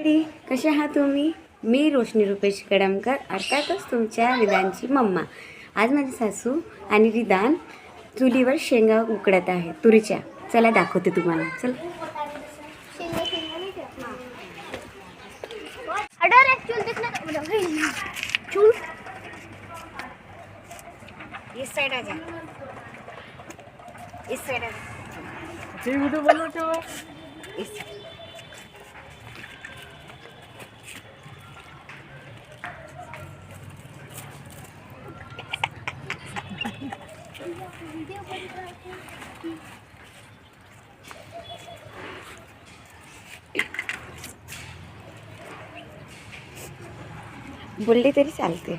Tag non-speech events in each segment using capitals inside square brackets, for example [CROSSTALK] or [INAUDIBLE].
कसे आहात तुम्ही? मी रोशनी रुपेश कडमकर अर्थातच तुमच्या विधानची मम्मा. आज माझी सासू आणि विधान चुलीवर शेंगा उकडत आहे तुरीच्या. चला दाखवते तुम्हाला. चल. इस साइड आ जा. इस साइड आ तो इस बोलली तरी चालते.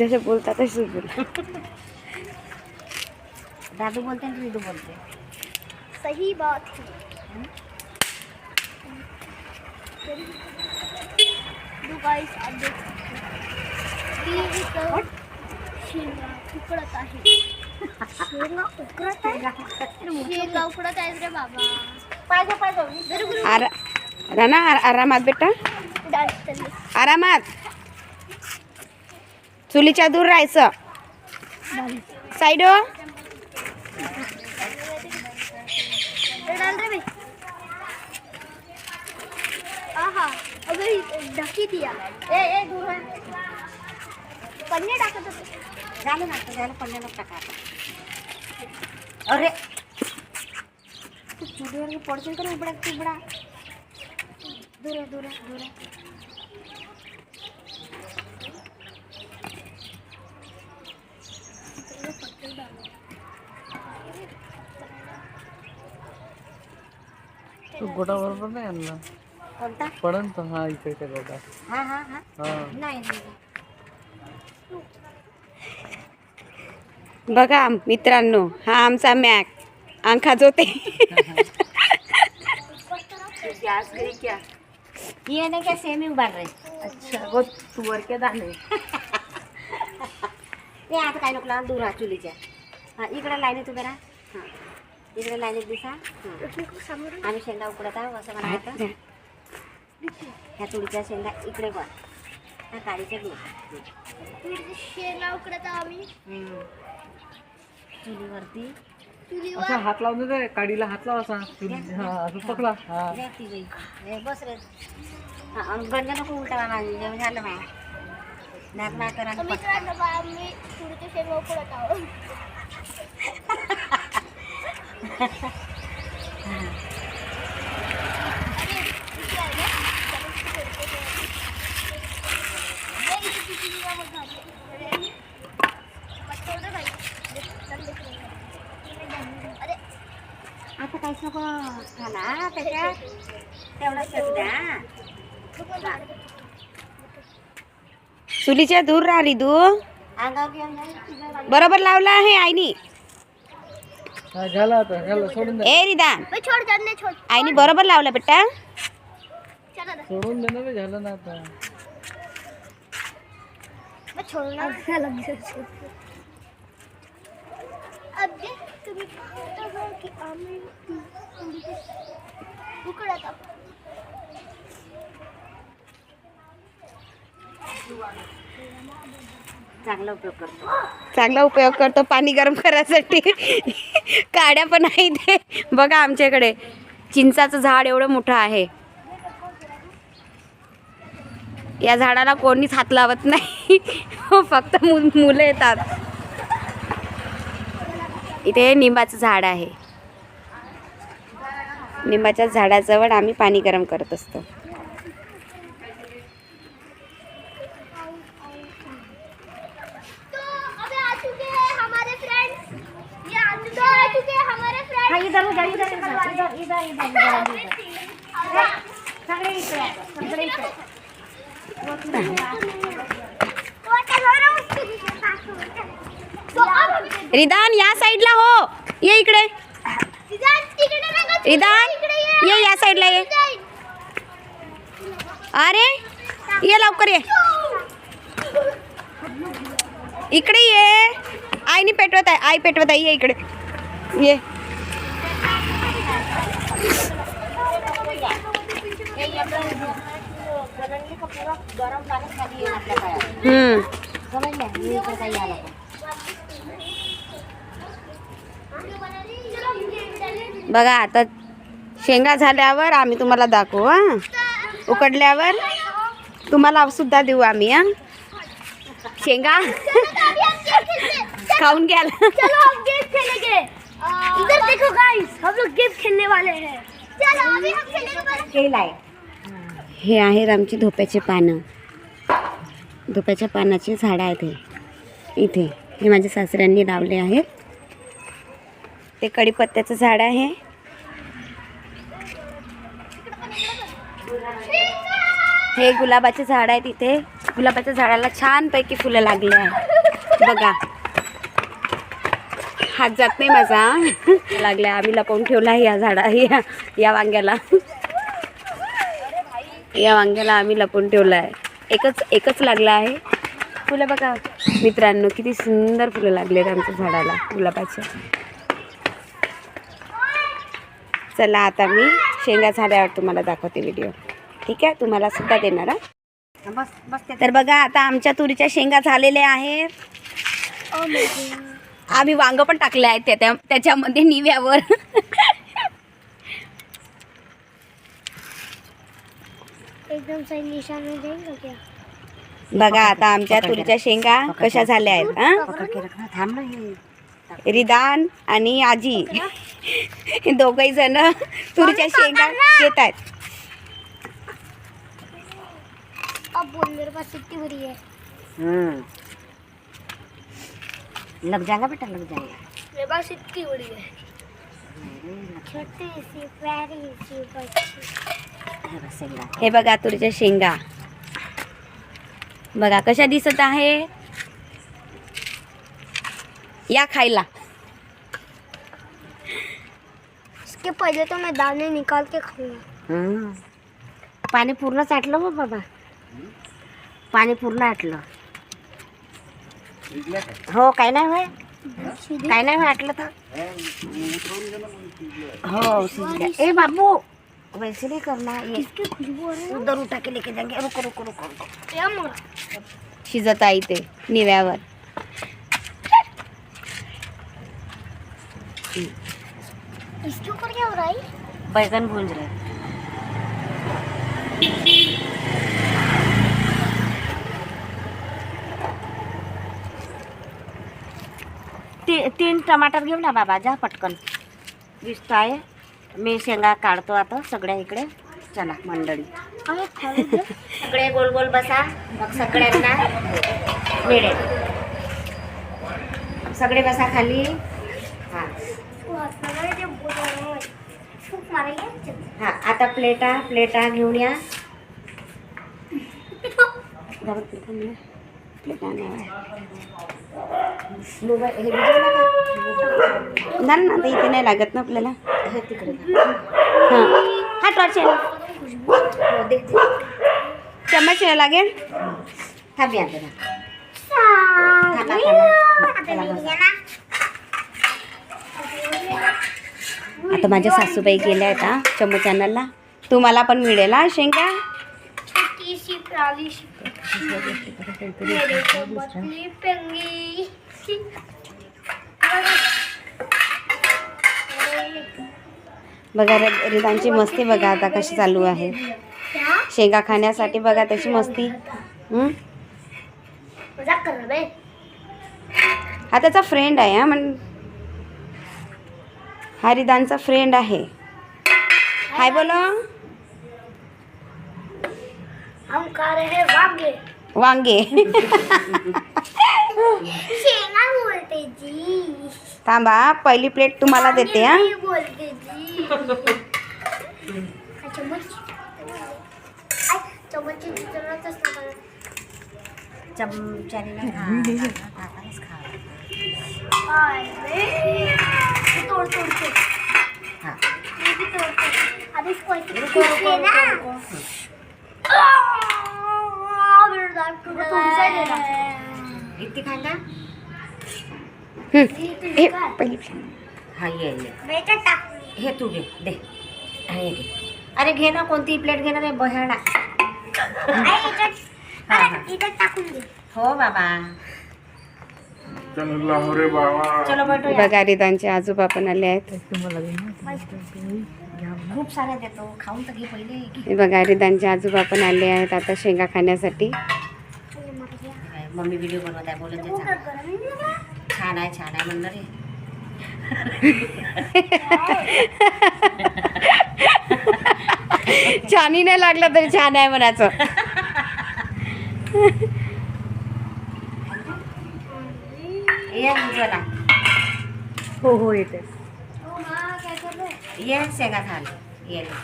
जसे बोलतात तसे बोल. दादू बोलते आणि रिदू बोलते. सही बात है. दो गाइस आप देख सकते हैं। ही इथं शेंगा उकडत आहे [LAUGHS] शेंगा उकडत आहे शेंगा उकडत आहेत रे बाबा। पाहिजे पाहिजे राणा आरामात बेटा। आरामात। चुलीच्या दूर राहायचं. साईड आहा दिया ए ए झालं टाका अरे. तू चुलीवर पडशील का उबडा उबडा दूर दूर दूर तो गोटा बरोबर नाही आणला. कोणता? पडन तो हा गोटा हा हा हा. हा. नाही बघा मित्रांनो हा आमचा मॅक. आंखा जोते. ये नहीं क्या सेम ही उबाल रहे. अच्छा वो तुवर के दाणे [LAUGHS] ते आता काय नको दूर राहा चुलीच्या. हां इकडे लाईनीत उभे राहा. हां. इकडे लाईनीत दिसा. आम्ही शेंगा उकडत आहोत असं वाटतं. ह्या तुळीच्या शेंगा इकडे वर ह्या काळीच्या शेंगा उकडत आम्ही. चुलीवरती. चुलीवर असा हात लावून दे काडीला हात लाव असा. हा असं पकडा हा. बस रे. हां गंज नको उलटा माझी जेवण झालं माझ्या नाक नाक करा तुरीच्या शेंगा उकडत आहोत. [LAUGHS] आता काहीच नको खाना त्याच्यात तेवढंच करू द्या चुलीच्या दूर राहिली तू अंगावर घेऊन जा. बरोबर लावला आहे आईनी आता सोडून ए छोड़ जाने छोड़. आईनी बरोबर लावला बेटा. चला सोडून दे ना बे, झालं ना आता. मैं छोड़ना अच्छा लग गया अब देख तुम्ही पाहता हो की आम्ही तुरीचे उकडत आहोत? चांगला उपयोग करतो. चांगला उपयोग करतो पाणी गरम करायसाठी. काड्या पण आहे ते बघा आमच्याकडे. चिंचाचं झाड एवढं मोठं आहे. या झाडाला कोणीच हात लावत नाही. हो, फक्त मु मुलं येतात. इथे निंबाचं झाड आहे. निंबाच्या झाडाजवळ आम्ही पाणी गरम करत असतो. रिदान, या साईडला हो. ये इकडे. रिदान, ये या साईडला ये. अरे, ये लवकर ये. इकडे ये. आईने पेटवत आहे, आई पेटवत आहे, ये इकडे. ये. हम्म. बघा आता शेंगा झाल्यावर आम्ही तुम्हाला दाखवू हा. उकडल्यावर तुम्हाला सुद्धा देऊ आम्ही हा. शेंगा? खाऊन घ्याल. चलो हम गेम खेलेंगे इधर देखो गाइस हम लोग गेम खेलने वाले हैं। चलो अभी हम खेलेंगे बस केला आहे हे आहेत आमची धोप्याचे पानं. धोप्याच्या पानाची झाडं आहेत हे. इथे. हे माझ्या सासऱ्यांनी लावले आहेत. ते कढीपत्त्याचं झाड आहे. हे गुलाबाचे झाड आहे तिथे गुलाबाच्या झाडाला छानपैकी फुलं लागली आहे. बघा. हात जात नाही माझा. लागल्या आम्ही लपवून ठेवला आहे या झाडा या या वांग्याला. या वांग्याला आम्ही लपून ठेवलं आहे. एकच एकच लागला आहे. फुलं बघा. मित्रांनो किती सुंदर फुलं लागले आहेत आमच्या झाडाला गुलाबाच्या चला आता मी शेंगा झाल्यावर तुम्हाला दाखवते व्हिडिओ ठीक आहे? तुम्हाला सुद्धा देणार हा? बस बस तर बघा आता आमच्या तुरीच्या शेंगा झालेल्या आहेत. आम्ही वांग पण टाकले आहेत त्या त्याच्यामध्ये निव्यावर. एकदम बघा आता आमच्या तुरीच्या शेंगा कशा झाल्या आहेत रिदान आणि आजी. दोघही जण तुरीच्या शेंगा येत आहेत अब बोल मेरे पास इतनी बुरी है हम्म. लग जाएगा बेटा लग जाएगा मेरे पास इतनी बुरी है छोटी सी प्यारी सी बच्ची बघ शेंगा. हे बघा तुरीच्या शेंगा. बघा कशा दिसत आहे? या खायला. इसके पहले तो मैं दाने निकाल के खाऊंगा. पाणी पूर्ण साठलं हो बाबा? पाणी पूर्ण आटलं. हो काय नाही होय. काय नाही होय आटलं तर. हो शिजल्या. ए बाबू वैसे नहीं करना ये. इसकी खुशबू आ रही है। उधर उठा के लेके जाएंगे रुको रुको रुको रुको. या मोरा शिजत आहे ते निव्यावर. इसके ऊपर क्या हो रहा है बैगन भूंज रहे ती तीन टमाटर घेऊ ना बाबा जा पटकन. दिसत आहे. मी शेंगा काढतो आता सगळ्या इकडे. चला मंडळी. सगळे गोल गोल बसा. मग सगळ्यांना मिळेल. सगळे बसा खाली. हां आता प्लेटा प्लेटा घेऊन या ना. हे ना आता इथे नाही लागत ना आपल्याला हे तिकडे. हां हा टॉर्च. हो. चम्मच लागेल थांब या जरा. थांबा, थांबा. चला, बसा. आता माझ्या सासूबाई गेल्या आहेत हा चमच आणायला तुम्हाला पण मिळेल हा शेंगा? बघा रि- रिदांची मस्ती बघा आता कशी चालू आहे. शेंगा खाण्यासाठी बघा त्याची मस्ती. हा? त्याचा फ्रेंड आहे हा म्हण हा रिदानचा फ्रेंड आहे. हाय बोलो. हम खा रहे हैं वांगे. वांगे. शेंगा बोलते जी. थांबा पहिली प्लेट तुम्हाला देते हा. नहीं बोलते जी. चम्मच. आई, चम्मचची जरूरतच नाही मला. चमच्याने नाही खा. हातानेच खा. अरे, ये तोड़ तोड़ के हा. ये भी तोड़ तोड़ अब इसको ऐसे रुको, रुको, खींच लेना रुको, रुको. आह, मेरा दांत टूट रहा है इतकी खांदा हं. ये तो हे इसका है। पहिली plate. हा ये ये बेटा टाक हे तू घे दे हा, हे घे अरे घे ना कोणती प्लेट घेणार आहे बहाडा आई, याच्यात इथं टाकून दे हो बाबा चलो लाहोरे बाबा चलो बैठो या. बघा रिदानचे आजोबा पण आले आहेत. तुम्हाला लागेल ना खूप साऱ्या देतो. खाऊन तर घे पहिले. हे बघा रिदानचे आजोबा पण आले आहेत. आता शेंगा खाण्यासाठी. मम्मी व्हिडिओ बनवत आहे बोलत. छान आहे छान आहे म्हणलं रे [LAUGHS] छानही नाही लागला तरी छान आहे म्हणाचं [LAUGHS] ये हो हो येते. ये शेंगा खाल ये लो.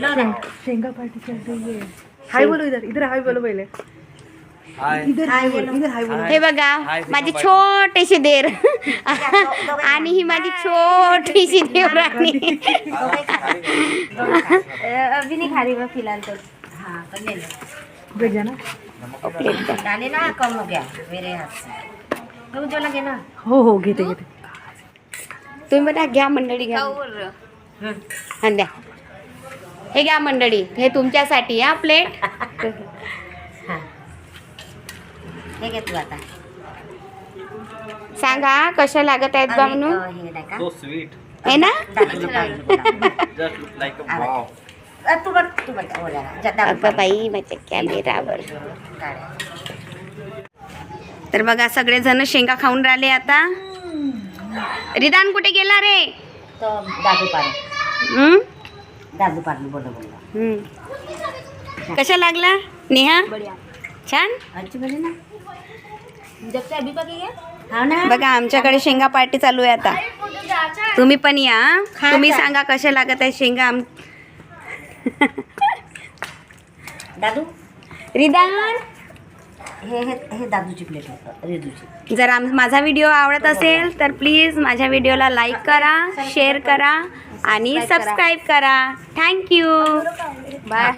ना शेंगा? पार्टी चल रही है हाय बोलो इधर इधर हाय बोलो पहिले. इधर हाय बोलो इधर हाय बोलो. हे बघा माझी छोटीशी देर. [LAUGHS] आणि ही माझी छोटीशी देवराणी. अभी नहीं खा रही मैं फिलहाल तो. हाँ तो ले लो भेजा ना. डाले ना कम हो गया मेरे हाथ से. तो उज्ज्वला घे ना हो हो घेते घेते तुम्ही म्हणा घ्या मंडळी घ्या हम्म. हा द्या हे घ्या मंडळी हे तुमच्यासाठी हा प्लेट हाँ घे तू आता सांगा कशा लागत आहेत बा म्हणून हे नाही का So sweet. आहे ना. Just look like a wow. तू बघ तू बघ हो जरा. जा, दाबून अगं पाहिजे. बाई माझ्या कॅमेरावर काढा. तर बघा सगळेजण शेंगा खाऊन राहिले आता. रिदान कुठे गेला रे? तो दादू पाडू हम्म? दादू पाडू बोलो बोलो हम्म. कशा लागला? नेहा? छान? अच्छी बने ना? जब से अभी पकी है हाँ ना? बघा आमच्याकडे शेंगा पार्टी चालू आहे आता. तुम्ही पण या तुम्ही. सांगा कशा लागत आहे शेंगा आम- दादू? रिदान? हे हे हे दादूची प्लेट आहे रेदूची. जर आम माझा व्हिडिओ आवडत असेल तर प्लीज माझ्या व्हिडिओला लाईक करा शेअर करा आणि सबस्क्राईब करा. Thank you bye